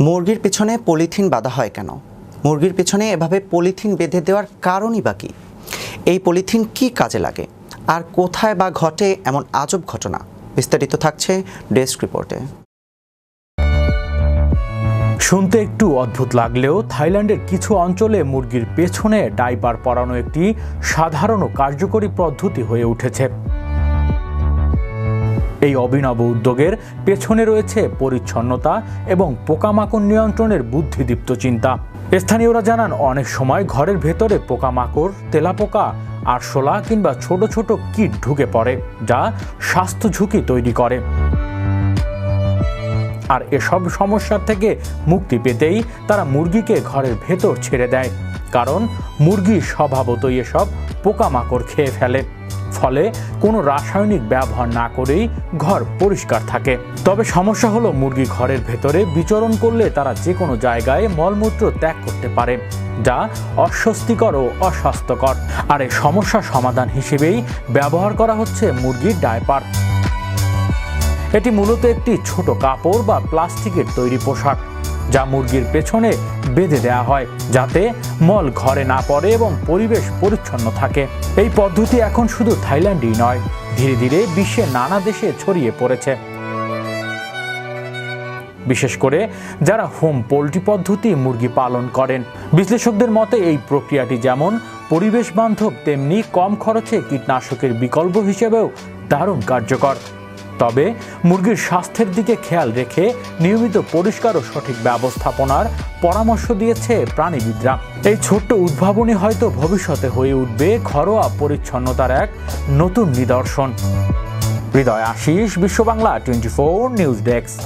মুরগির পেছনে পলিথিন বাঁধা হয় কেন? মুরগির পেছনে এভাবে পলিথিন বেঁধে দেওয়ার কারণই বা কী? এই পলিথিন কি কাজে লাগে? আর কোথায় বা ঘটে এমন আজব ঘটনা? বিস্তারিত থাকছে ডেস্ক রিপোর্টে। শুনতে একটু অদ্ভুত লাগলেও থাইল্যান্ডের কিছু অঞ্চলে মুরগির পেছনে ডাইপার পরানো একটি সাধারণ কার্যকরী পদ্ধতি হয়ে উঠেছে। এই অভিনব উদ্যোগের পেছনে রয়েছে পরিচ্ছন্নতা এবং পোকামাকড় নিয়ন্ত্রণের বুদ্ধিদীপ্ত চিন্তা। স্থানীয়রা জানান, অনেক সময় ঘরের ভেতরে পোকামাকড়, তেলাপোকা, আরশোলা কিংবা ছোট ছোট কীট ঢুকে পড়ে, যা স্বাস্থ্য ঝুঁকি তৈরি করে। আর এসব সমস্যার থেকে মুক্তি পেতেই তারা মুরগিকে ঘরের ভেতর ছেড়ে দেয়, কারণ মুরগি স্বভাবতই এসব পোকামাকড় খেয়ে ফেলে। ফলে কোনো রাসায়নিক ব্যবহার না করেই ঘর পরিষ্কার থাকে। তবে সমস্যা হলো মুরগি ঘরের ভেতরে বিচরণ করলে তারা যে কোনো জায়গায় মলমূত্র ত্যাগ করতে পারে, যা অস্বস্তিকর ও অস্বাস্থ্যকর। আর এই সমস্যা সমাধান হিসেবেই ব্যবহার করা হচ্ছে মুরগির ডায়পার। এটি মূলত একটি ছোট কাপড় বা প্লাস্টিকের তৈরি পোশাক, যা মুরগির পেছনে বেঁধে দেওয়া হয়, যাতে মল ঘরে না পড়ে এবং পরিবেশ পরিচ্ছন্ন থাকে। এই পদ্ধতি এখন শুধু থাইল্যান্ডই নয়, ধীরে ধীরে বিশ্বের নানা দেশে ছড়িয়ে পড়েছে। বিশেষ করে যারা হোম পোল্ট্রি পদ্ধতি মুরগি পালন করেন, বিশ্লেষকদের মতে এই প্রক্রিয়াটি যেমন পরিবেশ বান্ধব তেমনি কম খরচে কীটনাশকের বিকল্প হিসেবেও দারুণ কার্যকর। তবে মুরগির স্বাস্থ্যের দিকে খেয়াল রেখে নিয়মিত পরিষ্কার ও সঠিক ব্যবস্থাপনার পরামর্শ দিয়েছে প্রাণীবিদরা। এই ছোট্ট উদ্ভাবনী হয়তো ভবিষ্যতে হয়ে উঠবে ঘরোয়া পরিচ্ছন্নতার এক নতুন নিদর্শন। Hridoy Ashis Bishwa Bangla twenty four news desk.